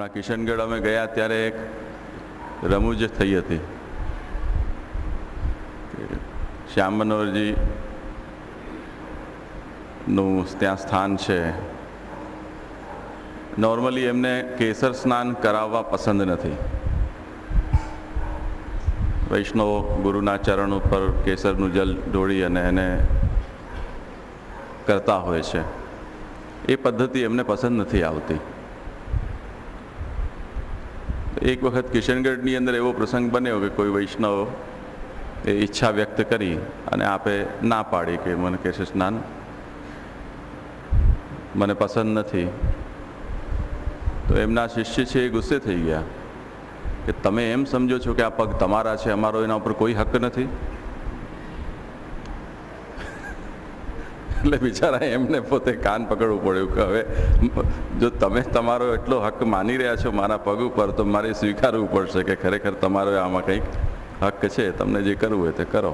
હમણાં કિશનગઢ અમે ગયા ત્યારે એક રમૂજ થઈ હતી. શ્યામ મનોહરજી નું ત્યાં સ્થાન છે. નોર્મલી એમને કેસર સ્નાન કરાવવા પસંદ નથી. વૈષ્ણવ ગુરુના ચરણ ઉપર કેસરનું જલ ઢોળી અને એને કરતા હોય છે. એ પદ્ધતિ એમને પસંદ નથી આવતી. એક વખત કિશનગઢની અંદર એવો પ્રસંગ બન્યો કે કોઈ વૈષ્ણવ એ ઈચ્છા વ્યક્ત કરી અને આપે ના પાડી કે મને કહેશે સ્નાન મને પસંદ નથી. તો એમના શિષ્ય છે એ ગુસ્સે થઈ ગયા કે તમે એમ સમજો છો કે આ પગ તમારા છે, અમારો એના ઉપર કોઈ હક નથી? એટલે બિચારા એમને પોતે કાન પકડવું પડ્યું કે હવે જો તમે તમારો એટલો હક માની રહ્યા છો મારા પગ ઉપર, તો મારે સ્વીકારવું પડશે કે ખરેખર તમારો આમાં કંઈક હક છે. તમને જે કરવું હોય તે કરો.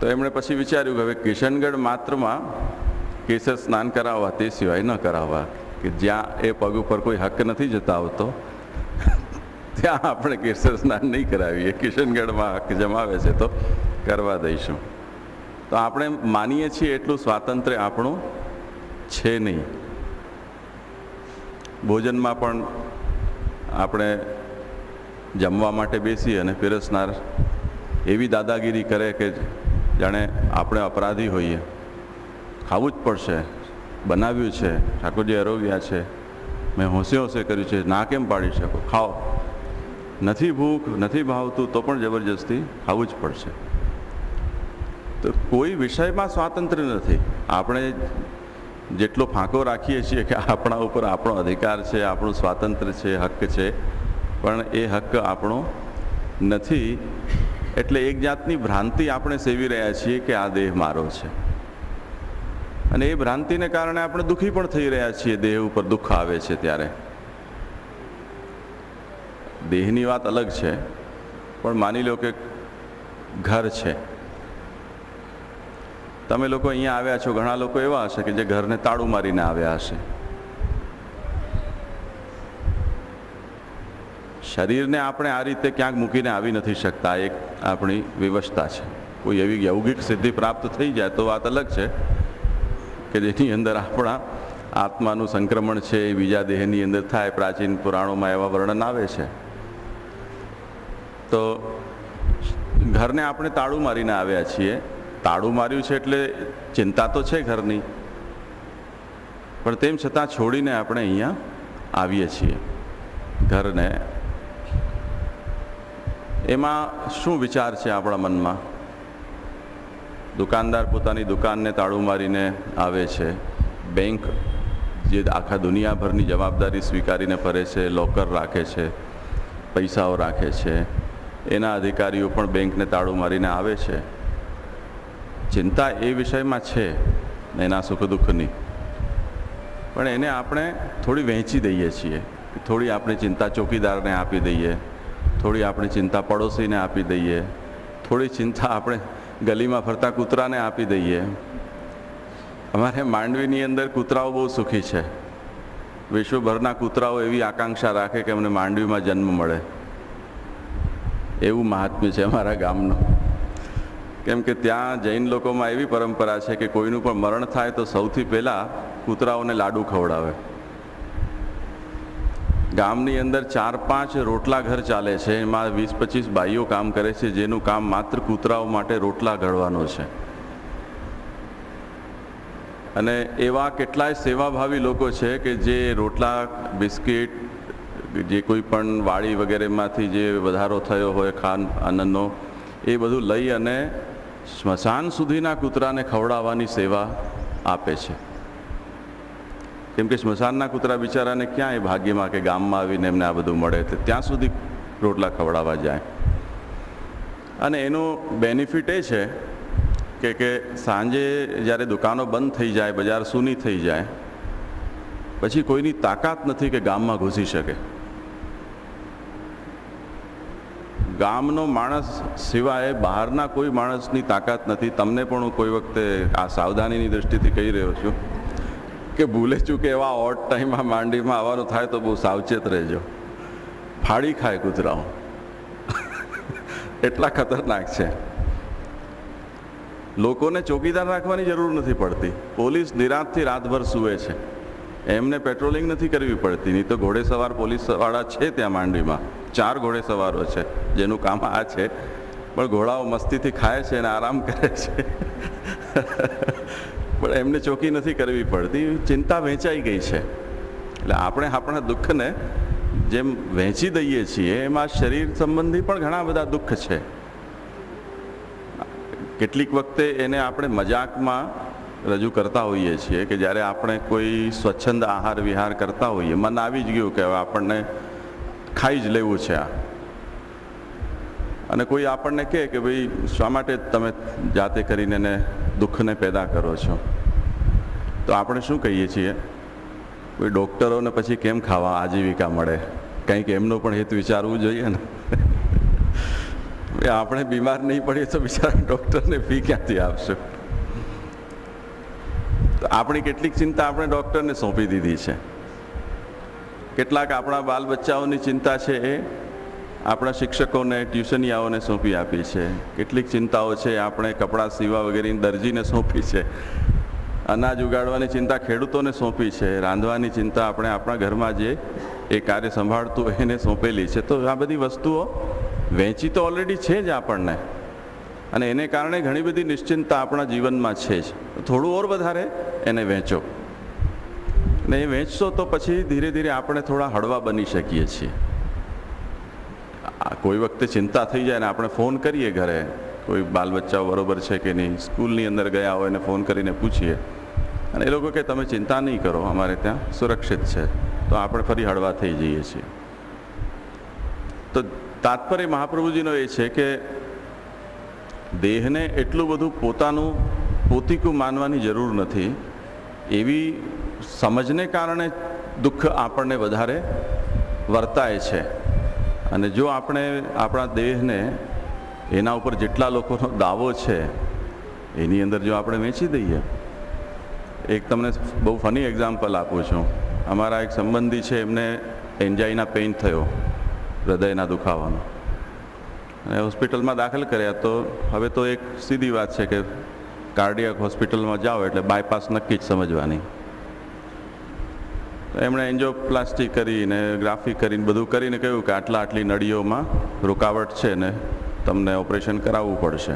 તો એમણે પછી વિચાર્યું કે હવે કિશનગઢ માત્રમાં કેસર સ્નાન કરાવવા તે સિવાય ન કરાવવા, કે જ્યાં એ પગ ઉપર કોઈ હક નથી જતા આવતો, ત્યાં આપણે કેસર સ્નાન નહીં કરાવીએ. કિશનગઢમાં હક જમાવે છે તો કરવા દઈશું. તો આપણે માનીએ છીએ એટલું સ્વાતંત્ર્ય આપણું છે નહીં. ભોજનમાં પણ આપણે જમવા માટે બેસી અને પીરસનાર એવી દાદાગીરી કરે કે જાણે આપણે અપરાધી હોઈએ. ખાવું જ પડશે, બનાવ્યું છે, ઠાકોરજી અરોગ્યા છે, મેં હોંશે હોંશે કર્યું છે, ના કેમ પાડી શકો? ખાઓ. નથી ભૂખ, નથી ભાવતું, તો પણ જબરજસ્તી ખાવું જ પડશે. તો કોઈ વિષયમાં સ્વાતંત્ર્ય નથી. આપણે જેટલો ફાંકો રાખીએ છીએ કે આપણા ઉપર આપણો અધિકાર છે, આપણું સ્વાતંત્ર્ય છે હક છે, પણ એ હક આપણો નથી. એટલે એક જાતની ભ્રાંતિ આપણે સેવી રહ્યા છીએ કે આ દેહ મારો છે. અને એ ભ્રાંતિને કારણે આપણે દુઃખી પણ થઈ રહ્યા છીએ. દેહ ઉપર દુઃખ આવે છે ત્યારે. દેહની વાત અલગ છે, પણ માની લો કે ઘર છે. તમે લોકો અહીંયા આવ્યા છો, ઘણા લોકો એવા હશે કે જે ઘરને તાળું મારીને આવ્યા હશે. શરીરને આપણે આ રીતે ક્યાંક મૂકીને આવી નથી શકતા એક આપણી વિવશતા છે. કોઈ એવી યૌગિક સિદ્ધિ પ્રાપ્ત થઈ જાય તો વાત અલગ છે કે જેની અંદર આપણા આત્માનું સંક્રમણ છે, એ બીજા દેહની અંદર થાય, પ્રાચીન પુરાણોમાં એવા વર્ણન આવે છે. તો ઘરને આપણે તાળું મારીને આવ્યા છીએ તાળું માર્યું છે એટલે ચિંતા તો છે ઘરની. પણ તેમ છતાં છોડીને આપણે અહીંયા આવીએ છીએ ઘરને. એમાં શું વિચાર છે આપણા મનમાં? દુકાનદાર પોતાની દુકાનને તાળું મારીને આવે છે. બેંક જે આખા દુનિયાભરની જવાબદારી સ્વીકારીને ફરે છે, લોકર રાખે છે, પૈસાઓ રાખે છે. એના અધિકારીઓ પણ બેંકને તાળું મારીને આવે છે. ચિંતા એ વિષયમાં છે એના સુખ દુઃખની. પણ એને આપણે થોડી વહેંચી દઈએ છીએ. થોડી આપણી ચિંતા ચોકીદારને આપી દઈએ. થોડી આપણી ચિંતા પડોશીને આપી દઈએ. થોડી ચિંતા આપણે ગલીમાં ફરતા કૂતરાને આપી દઈએ. અમારે માંડવીની અંદર કૂતરાઓ બહુ સુખી છે. વિશ્વભરના કૂતરાઓ એવી આકાંક્ષા રાખે કે અમને માંડવીમાં જન્મ મળે. એવું મહાત્મ્ય છે અમારા ગામનું. કેમ કે ત્યાં જૈન લોકોમાં એવી પરંપરા છે કે કોઈનું પણ મરણ થાય તો સૌથી પહેલાં કૂતરાઓને લાડુ ખવડાવે. ગામની અંદર ચાર પાંચ રોટલા ઘર ચાલે છે. એમાં વીસ પચીસ બાઈઓ કામ કરે છે, જેનું કામ માત્ર કૂતરાઓ માટે રોટલા ઘડવાનો છે. અને એવા કેટલાય સેવાભાવી લોકો છે કે જે રોટલા, બિસ્કિટ, જે કોઈ પણ વાળી વગેરેમાંથી જે વધારો થયો હોય, ખાન આનંદનો એ બધું લઈ અને સ્મશાન સુધીના કૂતરાને ખવડાવવાની સેવા આપે છે. કેમ કે સ્મશાનના કૂતરા બિચારાને ક્યાં એ ભાગ્યમાં કે ગામમાં આવીને એમને આ બધું મળે, તો ત્યાં સુધી રોટલા ખવડાવવા જાય. અને એનું બેનિફિટ એ છે કે કે સાંજે જ્યારે દુકાનો બંધ થઈ જાય, બજાર સૂની થઈ જાય, પછી કોઈની તાકાત નથી કે ગામમાં ઘૂસી શકે. ગામનો માણસ સિવાય બહારના કોઈ માણસની તાકાત નથી. તમને પણ હું કોઈ વખતે આ સાવધાનીની દૃષ્ટિથી કહી રહ્યો છું કે ભૂલે ચૂકે એવા ઓટ ટાઈમમાં માંડીમાં આવવાનું થાય તો બહુ સાવચેત રહેજો. ફાડી ખાય કૂતરાઓ. એટલા ખતરનાક છે. લોકોને ચોકીદાર રાખવાની જરૂર નથી પડતી. પોલીસ નિરાંતથી રાતભર સૂવે છે. એમને પેટ્રોલિંગ નથી કરવી પડતી, નહીં તો ઘોડેસવાર પોલીસવાળા છે ત્યાં માંડવીમાં. ચાર ઘોડેસવારો છે, જેનું કામ આ છે. પણ ઘોડાઓ મસ્તીથી ખાય છે અને આરામ કરે છે. પણ એમને ચોકી નથી કરવી પડતી, ચિંતા વહેંચાઈ ગઈ છે. એટલે આપણે આપણા દુઃખને જેમ વહેંચી દઈએ છીએ, એમાં શરીર સંબંધી પણ ઘણા બધા દુઃખ છે. કેટલીક વખતે એને આપણે મજાકમાં રજૂ કરતા હોઈએ છીએ કે જ્યારે આપણે કોઈ સ્વચ્છંદ આહાર વિહાર કરતા હોઈએ, મન આવી જ ગયું કે હવે આપણને ખાઈ જ લેવું છે આ. અને કોઈ આપણને કહે કે ભાઈ, શા માટે તમે જાતે કરીને એને દુઃખને પેદા કરો છો? તો આપણે શું કહીએ છીએ? કોઈ ડૉક્ટરોને પછી કેમ ખાવા આજીવિકા મળે? કંઈક એમનો પણ હિત વિચારવું જોઈએ ને. આપણે બીમાર નહીં પડીએ તો બિચારા ડૉક્ટરને ફી ક્યાંથી આપશે? તો આપણી કેટલીક ચિંતા આપણે ડૉક્ટરને સોંપી દીધી છે. કેટલાક આપણા બાલ બચ્ચાઓની ચિંતા છે એ આપણા શિક્ષકોને, ટ્યુશનિયાઓને સોંપી આપી છે. કેટલીક ચિંતાઓ છે આપણે કપડાં સીવા વગેરેની દરજીને સોંપી છે. અનાજ ઉગાડવાની ચિંતા ખેડૂતોને સોંપી છે. રાંધવાની ચિંતા આપણે આપણા ઘરમાં જે એ કાર્ય સંભાળતું એને સોંપેલી છે. તો આ બધી વસ્તુઓ વહેંચી તો ઓલરેડી છે જ આપણને. અને એને કારણે ઘણી બધી નિશ્ચિંતતા આપણા જીવનમાં છે જ. થોડું ઓર વધારે એને વહેંચો ને એ વહેંચશો તો પછી ધીરે ધીરે આપણે થોડા હળવા બની શકીએ છીએ. કોઈ વખતે ચિંતા થઈ જાય ને આપણે ફોન કરીએ ઘરે, કોઈ બાલ બચ્ચાઓ બરોબર છે કે નહીં, સ્કૂલની અંદર ગયા હોય એને ફોન કરીને પૂછીએ. અને એ લોકો કે તમે ચિંતા નહીં કરો, અમારે ત્યાં સુરક્ષિત છે. તો આપણે ફરી હળવા થઈ જઈએ છીએ. તો તાત્પર્ય મહાપ્રભુજીનો એ છે કે દેહને એટલું બધું પોતાનું પોતીકું માનવાની જરૂર નથી. એવી સમજને કારણે દુઃખ આપણને વધારે વર્તાય છે. અને જો આપણે આપણા દેહને એના ઉપર જેટલા લોકોનો દાવો છે, એની અંદર જો આપણે વેચી દઈએ. એક તમને બહુ ફની એક્ઝામ્પલ આપું છું. અમારા એક સંબંધી છે, એમને એન્જાઇના પેઇન થયો, હૃદયના દુખાવાનો. અને હોસ્પિટલમાં દાખલ કર્યા, તો હવે તો એક સીધી વાત છે કે કાર્ડિયક હોસ્પિટલમાં જાઓ એટલે બાયપાસ નક્કી જ સમજવાની. એમણે એન્જોપ્લાસ્ટી કરીને, ગ્રાફી કરીને, બધું કરીને કહ્યું કે આટલા આટલી નળીઓમાં રૂકાવટ છે ને તમને ઓપરેશન કરાવવું પડશે.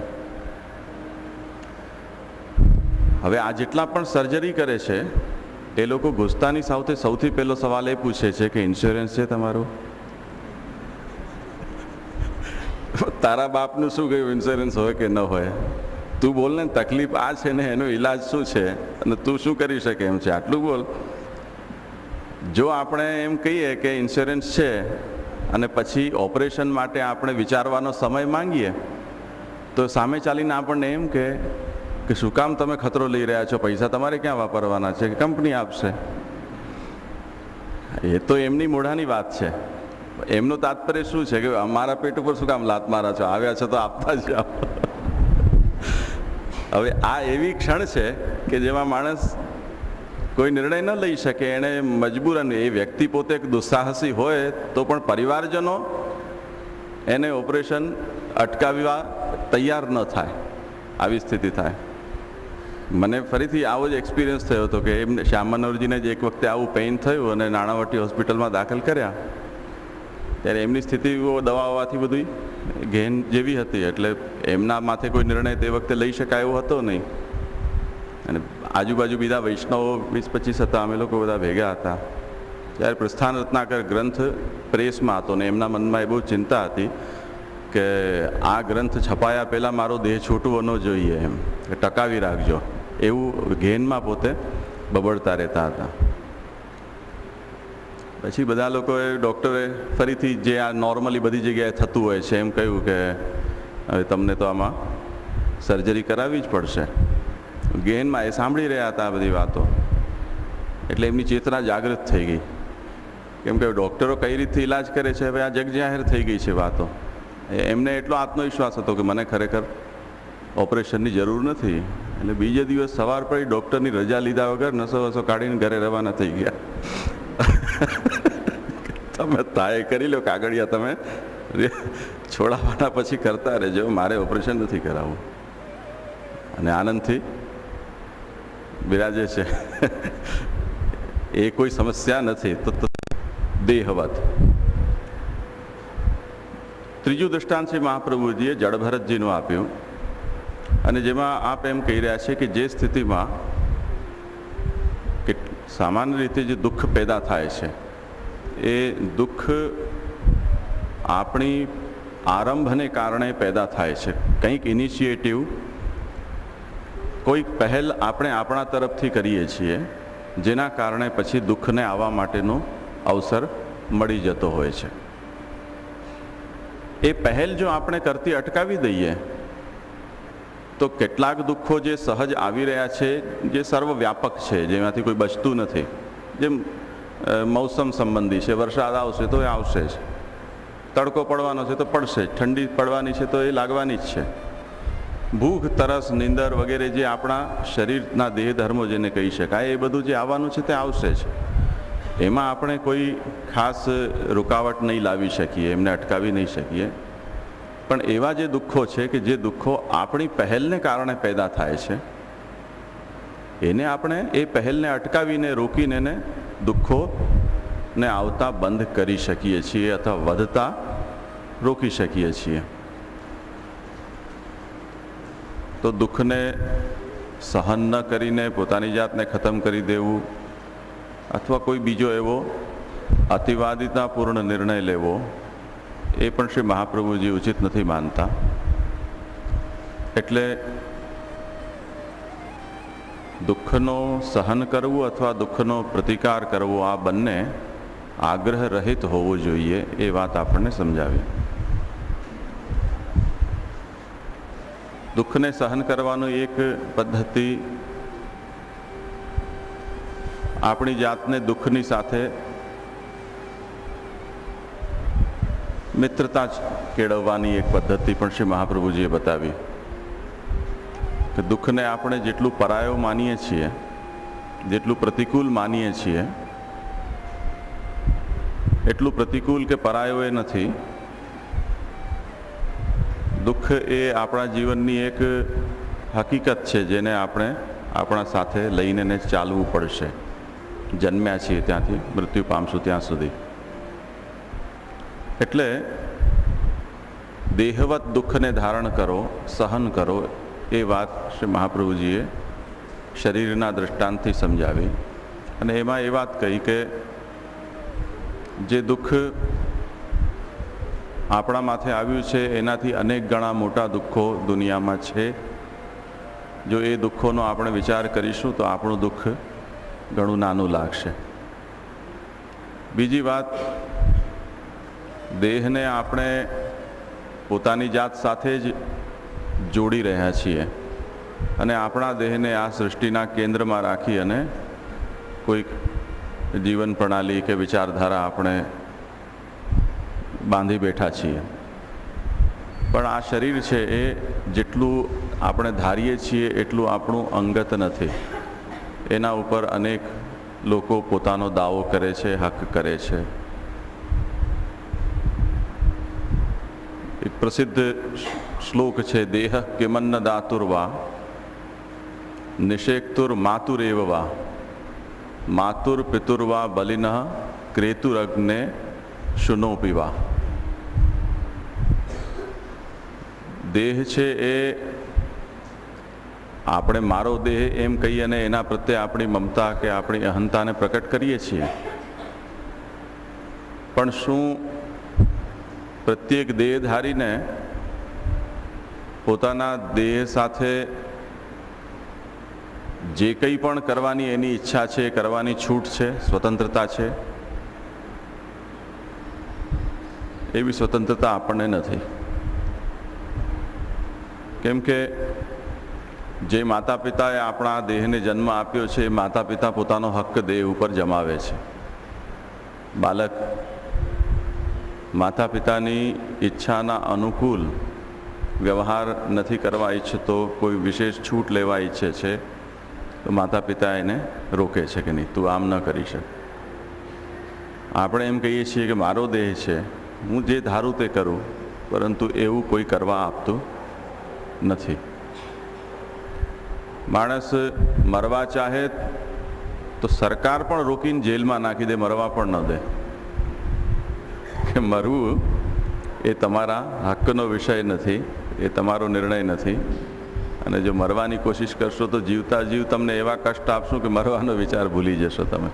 હવે આ જેટલા પણ સર્જરી કરે છે, એ લોકો ઘૂસતાની સાથે સૌથી પહેલો સવાલ એ પૂછે છે કે ઇન્સ્યોરન્સ છે તમારું? તારા બાપનું શું ગયું? ઇન્સ્યોરન્સ હોય કે ન હોય? તું બોલ ને, તકલીફ આ છે ને, એનો ઈલાજ શું છે? અને તું શું કરી શકે એમ છે? આટલું બોલ. જો આપણે એમ કહીએ કે ઇન્સ્યોરન્સ છે, અને પછી ઓપરેશન માટે આપણે વિચારવાનો સમય માંગીએ, તો સામે ચાલીને આપણને એમ કે કે શું કામ તમે ખતરો લઈ રહ્યા છો? પૈસા તમારે ક્યાં વાપરવાના છે? કે કંપની આપશે? એ તો એમની મોઢાની વાત છે. એમનું તાત્પર્ય શું છે કે અમારા પેટ ઉપર શું કામ લાત મારા છો? આવ્યા છો તો આપતા જ હવે આ એવી ક્ષણ છે કે જેમાં માણસ કોઈ નિર્ણય ન લઈ શકે, એણે મજબૂરન એ વ્યક્તિ પોતે દુસ્સાહસી હોય તો પણ પરિવારજનો એને ઓપરેશન અટકાવવા તૈયાર ન થાય. આવી સ્થિતિ થાય. મને ફરીથી આવો જ એક્સપિરિયન્સ થયો હતો કે એમને શ્યામ મનોહરજીને જ એક વખતે આવું પેઇન થયું અને નાણાવટી હોસ્પિટલમાં દાખલ કર્યા. ત્યારે એમની સ્થિતિ દવા હોવાથી બધી ઘેન જેવી હતી, એટલે એમના માથે કોઈ નિર્ણય તે વખતે લઈ શકાય એવો હતો નહીં. અને આજુબાજુ બીજા વૈષ્ણવો વીસ પચીસ હતા, અમે લોકો બધા ભેગા હતા. ત્યારે પ્રસ્થાન રત્નાકર ગ્રંથ પ્રેસમાં હતો ને એમના મનમાં એ બહુ ચિંતા હતી કે આ ગ્રંથ છપાયા પહેલાં મારો દેહ છૂટવો ન જોઈએ એમ. ટકાવી રાખજો. એવું ઘેનમાં પોતે બબડતા રહેતા હતા. પછી બધા લોકોએ ડૉક્ટરે ફરીથી જે આ નોર્મલી બધી જગ્યાએ થતું હોય છે એમ કહ્યું કે હવે તમને તો આમાં સર્જરી કરાવવી જ પડશે. ગેનમાં એ સાંભળી રહ્યા હતા આ બધી વાતો. એટલે એમની ચેતના જાગૃત થઈ ગઈ. કેમ કે ડૉક્ટરો કઈ રીતે ઈલાજ કરે છે? હવે આ જગજાહેર થઈ ગઈ છે વાતો. એમને એટલો આત્મવિશ્વાસ હતો કે મને ખરેખર ઓપરેશનની જરૂર નથી. એટલે બીજે દિવસ સવાર પડી ડૉક્ટરની રજા લીધા વગર નસો વસો કાઢીને ઘરે રવાના થઈ ગયા. તમે તાએ કરી લો કાગળિયા તમે. છોડાવાના પછી કરતા રહેજો. મારે ઓપરેશન નથી કરાવવું. અને આનંદથી બિરાજે છે. એ કોઈ સમસ્યા નથી. તો દેહવત. ત્રીજું દ્રષ્ટાંત છે મહાપ્રભુજીએ જળભરતજીનું આપ્યું. અને જેમાં આપ એમ કહી રહ્યા છે કે જે સ્થિતિમાં સામાન્ય રીતે જે દુઃખ પેદા થાય છે, એ દુઃખ આપણી આરંભને કારણે પેદા થાય છે. કંઈક ઇનિશિયેટિવ કોઈક પહેલ આપણે આપણા તરફથી કરીએ છીએ, જેના કારણે પછી દુઃખને આવવા માટેનો અવસર મળી જતો હોય છે. એ પહેલ જો આપણે કરતી અટકાવી દઈએ તો કેટલાક દુઃખો જે સહજ આવી રહ્યા છે, જે સર્વવ્યાપક છે, જેમાંથી કોઈ બચતું નથી. જેમ મોસમ સંબંધી છે, વરસાદ આવશે તો એ આવશે જ. તડકો પડવાનો છે તો પડશે જ, ઠંડી પડવાની છે તો એ લાગવાની જ છે. ભૂખ, તરસ, નીંદર વગેરે જે આપણા શરીરના દેહ ધર્મો જેને કહી શકાય, એ બધું જે આવવાનું છે તે આવશે જ. એમાં આપણે કોઈ ખાસ રૂકાવટ નહીં લાવી શકીએ, એમને અટકાવી નહીં શકીએ. પણ એવા જે દુઃખો છે કે જે દુઃખો આપણી પહેલને કારણે પેદા થાય છે, એને આપણે એ પહેલને અટકાવીને રોકીને એને દુઃખોને આવતા બંધ કરી શકીએ છીએ અથવા વધતા રોકી શકીએ છીએ. તો દુઃખને સહન ન કરીને પોતાની જાતને ખતમ કરી દેવું અથવા કોઈ બીજો એવો અતિવાદિતાપૂર્ણ નિર્ણય લેવો એ પણ શ્રી મહાપ્રભુજી ઉચિત નથી માનતા. એટલે દુઃખનો સહન કરવું અથવા દુઃખનો પ્રતિકાર કરવો આ બંને આગ્રહ રહિત હોવું જોઈએ એ વાત આપણને સમજાવી. દુઃખને સહન કરવાનું એક પદ્ધતિ આપણી જાતને દુઃખની સાથે મિત્રતા જ કેળવવાની એક પદ્ધતિ પણ શ્રી મહાપ્રભુજીએ બતાવી. કે દુઃખને આપણે જેટલું પરાયો માનીએ છીએ, જેટલું પ્રતિકૂળ માનીએ છીએ, એટલું પ્રતિકૂળ કે પરાયો એ નથી. દુઃખ એ આપણા જીવનની એક હકીકત છે જેને આપણે આપણા સાથે લઈને ચાલવું પડશે. જન્મ્યા છીએ ત્યાંથી, મૃત્યુ પામશું ત્યાં સુધી. એટલે દેહવત દુઃખને ધારણ કરો, સહન કરો, એ વાત શ્રી મહાપ્રભુજીએ શરીરના દૃષ્ટાંતથી સમજાવી. અને એમાં એ વાત કહી કે જે દુઃખ આપણા માથે આવ્યું છે, એનાથી અનેક ગણા મોટા દુઃખો દુનિયામાં છે. જો એ દુઃખોનો આપણે વિચાર કરીશું તો આપણું દુઃખ ઘણું નાનું લાગશે. બીજી વાત દેહને આપણે પોતાની જાત સાથે જ જોડી રહ્યા છીએ અને આપણા દેહને આ સૃષ્ટિના કેન્દ્રમાં રાખી અને કોઈક જીવન પ્રણાલી કે વિચારધારા આપણે બાંધી બેઠા છીએ. પણ આ શરીર છે એ જેટલું આપણે ધારીએ છીએ એટલું આપણું અંગત નથી. એના ઉપર અનેક લોકો પોતાનો દાવો કરે છે, હક કરે છે. પ્રસિદ્ધ શ્લોક છે દેહ કિમન્ન દાતુર્વા નિષેકતુર માતુરેવવા માતુર પિતુર્વા બલિન ક્રેતુરગ્ને શુનો પીવા દેહ છે એ આપણે મારો દેહ એમ કહીએ અને એના પ્રત્યે આપણી મમતા કે આપણી અહંતાને પ્રકટ કરીએ છીએ પણ શું પ્રત્યેક દેહધારીને પોતાના દેહ સાથે જે કંઈ પણ કરવાની એની ઈચ્છા છે, કરવાની છૂટ છે, સ્વતંત્રતા છે, એવી સ્વતંત્રતા આપણને નથી. કેમ કે જે માતા પિતાએ આપણા દેહને જન્મ આપ્યો છે, એ માતા પિતા પોતાનો હક્ક દેહ ઉપર જમાવે છે. બાળક માતા પિતાની ઈચ્છાના અનુકૂળ વ્યવહાર નથી કરવા ઈચ્છતો કોઈ વિશેષ છૂટ લેવા ઈચ્છે છે, તો માતા પિતા એને રોકે છે કે નહીં, તું આમ ન કરી શક. આપણે એમ કહીએ છીએ કે મારો દેહ છે, હું જે ધારું તે કરું, પરંતુ એવું કોઈ કરવા આપતું નથી. માણસ મરવા ચાહે તો સરકાર પણ રોકીને જેલમાં નાખી દે, મરવા પણ ન દે. મરવું એ તમારા હક્કનો વિષય નથી, એ તમારો નિર્ણય નથી. અને જો મરવાની કોશિશ કરશો તો જીવતા જીવ તમને એવા કષ્ટ આપશું કે મરવાનો વિચાર ભૂલી જશો તમે.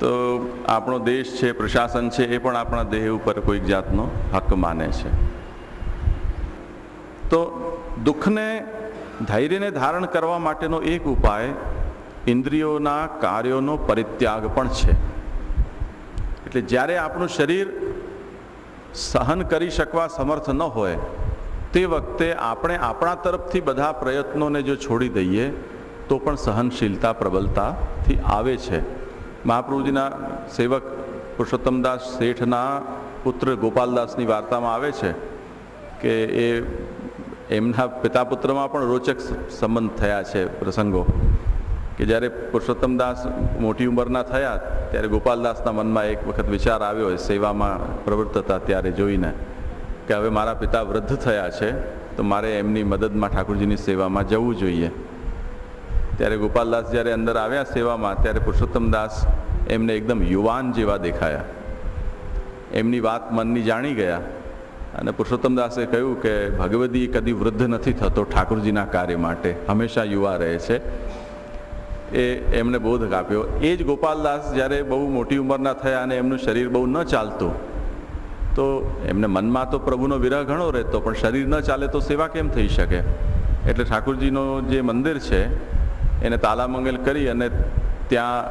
તો આપણો દેશ છે, પ્રશાસન છે, એ પણ આપણા દેહ ઉપર કોઈક જાતનો હક માને છે. તો દુઃખને ધૈર્યને ધારણ કરવા માટેનો એક ઉપાય ઇન્દ્રિયોના કાર્યોનો પરિત્યાગ પણ છે. એટલે જ્યારે આપણું શરીર સહન કરી શકવા સમર્થ ન હોય, તે વખતે આપણે આપણા તરફથી બધા પ્રયત્નોને જો છોડી દઈએ, તો પણ સહનશીલતા, પ્રબલતાથી આવે છે. મહાપ્રભુજીના સેવક પુરુષોત્તમદાસ શેઠના પુત્ર ગોપાલદાસની વાર્તામાં આવે છે કે એ એમના પિતા પુત્રમાં પણ રોચક સંબંધ થયા છે પ્રસંગો. કે જ્યારે પુરુષોત્તમદાસ મોટી ઉંમરના થયા, ત્યારે ગોપાલદાસના મનમાં એક વખત વિચાર આવ્યો હોય સેવામાં પ્રવૃત્ત હતા ત્યારે જોઈને કે હવે મારા પિતા વૃદ્ધ થયા છે, તો મારે એમની મદદમાં ઠાકોરજીની સેવામાં જવું જોઈએ. ત્યારે ગોપાલદાસ જ્યારે અંદર આવ્યા સેવામાં, ત્યારે પુરુષોત્તમદાસ એમને એકદમ યુવાન જેવા દેખાયા. એમની વાત મનની જાણી ગયા અને પુરુષોત્તમદાસે કહ્યું કે, ભગવદી કદી વૃદ્ધ નથી થતો ઠાકોરજીના કાર્ય માટે. હંમેશા યુવા રહે છે. એ એમને બોધક આપ્યો. એ જ ગોપાલદાસ જ્યારે બહુ મોટી ઉંમરના થયા અને એમનું શરીર બહુ ન ચાલતું, તો એમને મનમાં તો પ્રભુનો વિરહ ઘણો રહેતો, પણ શરીર ન ચાલે તો સેવા કેમ થઈ શકે? એટલે ઠાકુરજીનો જે મંદિર છે, એને તાલામંગલ કરી અને ત્યાં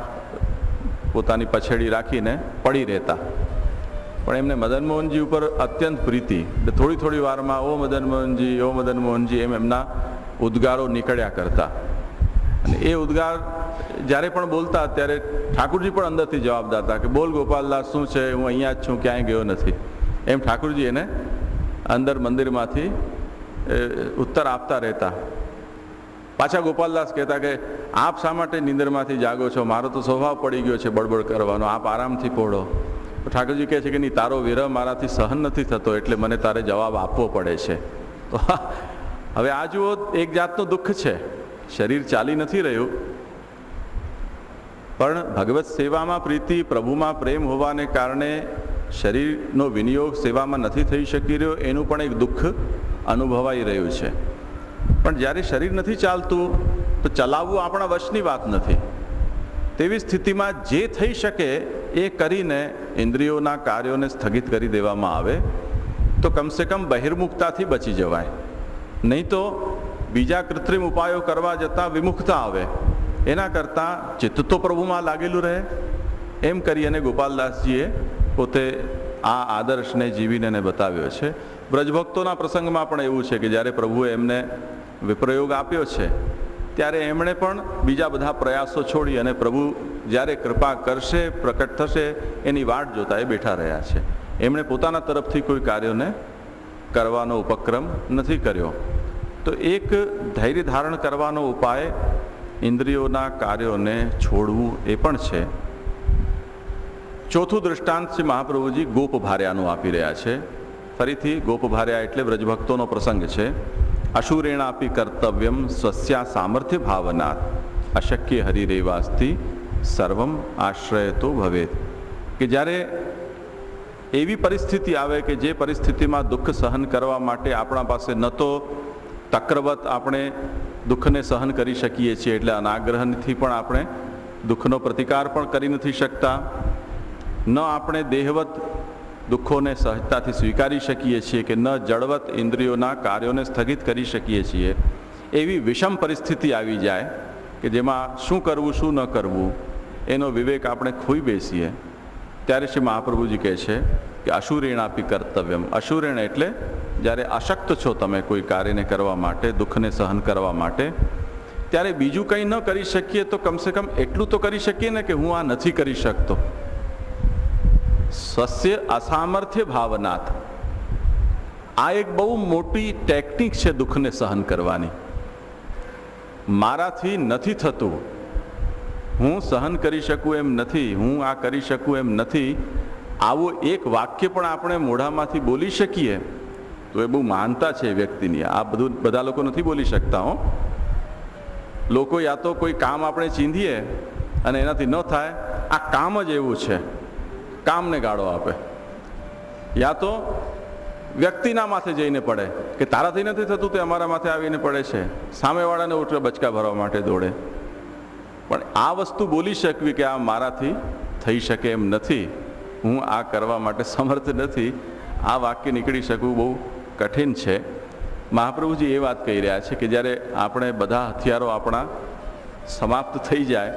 પોતાની પછેડી રાખીને પડી રહેતા. પણ એમને મદન મોહનજી ઉપર અત્યંત પ્રીતિ. એટલે થોડી થોડી વારમાં, ઓ મદન મોહનજી ઓ મદન મોહનજી એમ એમના ઉદ્ગારો નીકળ્યા કરતા. અને એ ઉદ્ગાર જ્યારે પણ બોલતા ત્યારે ઠાકુરજી પણ અંદરથી જવાબદાર હતા કે બોલ ગોપાલદાસ, શું છે? હું અહીંયા જ છું, ક્યાંય ગયો નથી. એમ ઠાકુરજી એને અંદર મંદિરમાંથી ઉત્તર આપતા રહેતા. પાછા ગોપાલદાસ કહેતા કે, આપ શા માટે નિંદરમાંથી જાગો છો? મારો તો સ્વભાવ પડી ગયો છે બળબડ કરવાનો. આપ આરામથી પોળો ઠાકોરજી કહે છે કે, નહીં, તારો વિરહ મારાથી સહન નથી થતો, એટલે મને તારે જવાબ આપવો પડે છે. તો હવે આ જુઓ, એક જાતનું દુઃખ છે. શરીર ચાલી નથી રહ્યું. પણ ભગવત સેવામાં પ્રીતિ, પ્રભુમાં પ્રેમ હોવાને કારણે શરીરનો વિનિયોગ સેવામાં નથી થઈ શકી રહ્યો, એનું પણ એક દુઃખ અનુભવાઈ રહ્યું છે. પણ જ્યારે શરીર નથી ચાલતું, તો ચલાવવું આપણા વશની વાત નથી. તેવી સ્થિતિમાં જે થઈ શકે એ કરીને ઇન્દ્રિયોના કાર્યોને સ્થગિત કરી દેવામાં આવે, તો કમસે કમ બહિર્મુખતાથી બચી જવાય. નહીં તો બીજા કૃત્રિમ ઉપાયો કરવા જતાં વિમુખતા આવે. એના કરતાં ચિત્ત તો પ્રભુમાં લાગેલું રહે. એમ કરી અને ગોપાલદાસજીએ પોતે આ આદર્શને જીવીને એને બતાવ્યો છે. બ્રજભક્તોના પ્રસંગમાં પણ એવું છે કે જ્યારે પ્રભુએ એમને વિપ્રયોગ આપ્યો છે, ત્યારે એમણે પણ બીજા બધા પ્રયાસો છોડી અને પ્રભુ જ્યારે કૃપા કરશે, પ્રકટ થશે, એની વાટ જોતા એ બેઠા રહ્યા છે. એમણે પોતાના તરફથી કોઈ કાર્યોને કરવાનો ઉપક્રમ નથી કર્યો. તો એક ધૈર્ય ધારણ કરવાનો ઉપાય ઇન્દ્રિયોના કાર્યોને છોડવું એ પણ છે. ચોથું દૃષ્ટાંત છે મહાપ્રભુજી ગોપ ભાર્યાનું આપી રહ્યા છે. ફરીથી ગોપ ભાર્યા એટલે વ્રજભક્તોનો પ્રસંગ છે. અશુરેણાપી કર્તવ્યમ સ્વસ્યા સામર્થ્ય ભાવના અશક્ય હરિરેવાસ્તિ સર્વમ આશ્રય તો ભવેત. કે જ્યારે એવી પરિસ્થિતિ આવે કે જે પરિસ્થિતિમાં દુઃખ સહન કરવા માટે આપણા પાસે ન તો તક્રવત આપણે દુઃખને સહન કરી શકીએ છીએ એટલે અનાગ્રહથી પણ આપણે દુઃખનો પ્રતિકાર પણ કરી નથી શકતા. ન આપણે દેહવત દુઃખોને સહજતાથી સ્વીકારી શકીએ છીએ કે ન જળવત ઇન્દ્રિયોના કાર્યોને સ્થગિત કરી શકીએ છીએ. એવી વિષમ પરિસ્થિતિ આવી જાય કે જેમાં શું કરવું, શું ન કરવું, એનો વિવેક આપણે ખોઈ બેસીએ. ત્યારે શ્રી મહાપ્રભુજી કહે છે કે અશુરેણ આપી કર્તવ્યમ. અશુરેણ એટલે જ્યારે અશક્ત છો તમે કોઈ કાર્યને કરવા માટે, દુઃખને સહન કરવા માટે, ત્યારે બીજું કંઈ ન કરી શકીએ તો કમસે કમ એટલું તો કરી શકીએ ને કે હું આ નથી કરી શકતો. સ્વસ્ય અસામર્થ્ય ભાવનાથ આ એક બહુ મોટી ટેકનિક છે દુઃખને સહન કરવાની. મારાથી નથી થતું હું સહન કરી શકું એમ નથી, હું આ કરી શકું એમ નથી. આવું એક વાક્ય પણ આપણે મોઢામાંથી બોલી શકીએ તો એ બહુ માનતા છે વ્યક્તિની. આ બધું બધા લોકો નથી બોલી શકતા હો. લોકો યા તો કોઈ કામ આપણે ચીંધીએ અને એનાથી ન થાય. આ કામ જ એવું છે. કામને ગાળો આપે. યા તો વ્યક્તિના માથે જઈને પડે કે તારાથી નથી થતું તે અમારા માથે આવીને પડે છે. સામેવાળાને ઉઠે બચકા ભરવા માટે દોડે. પણ આ વસ્તુ બોલી શકવી કે આ મારાથી થઈ શકે એમ નથી. હું આ કરવા માટે સમર્થ નથી. આ વાક્ય નીકળી શકવું બહુ કઠિન છે. મહાપ્રભુજી એ વાત કહી રહ્યા છે કે જ્યારે આપણે બધા હથિયારો આપણા સમાપ્ત થઈ જાય,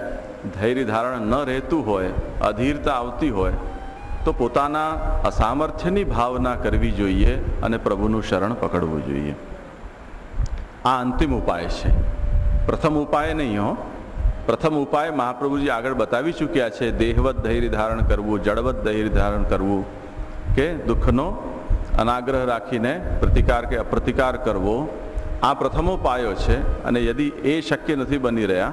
ધૈર્ય ધારણ ન રહેતું હોય, અધીરતા આવતી હોય, તો પોતાના અસામર્થ્યની ભાવના કરવી જોઈએ અને પ્રભુનું શરણ પકડવું જોઈએ. આ અંતિમ ઉપાય છે. પ્રથમ ઉપાય નહીં હો. પ્રથમ ઉપાય મહાપ્રભુજી આગળ બતાવી ચૂક્યા છે, દેહવત ધૈર્ય ધારણ કરવું જળવત ધૈર્ય ધારણ કરવું, કે દુઃખનો અનાગ્રહ રાખીને પ્રતિકાર કે અપ્રતિકાર કરવો. આ પ્રથમો પાયો છે અને યદિ એ શક્ય નથી બની રહ્યા,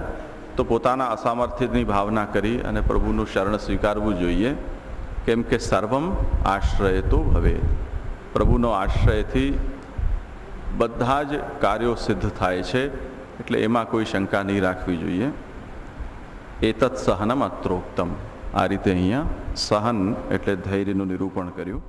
તો પોતાના અસામર્થ્યની ભાવના કરી અને પ્રભુનું શરણ સ્વીકારવું જોઈએ, કેમ કે સર્વમ આશ્રય તો ભવે. પ્રભુનો આશ્રયથી બધા જ કાર્યો સિદ્ધ થાય છે, એટલે એમાં કોઈ શંકા નહીં રાખવી જોઈએ. એતත් સહનમ અત્રોક્તમ આ રીતે અહીંયા સહન એટલે ધૈર્યનું નિરૂપણ કર્યું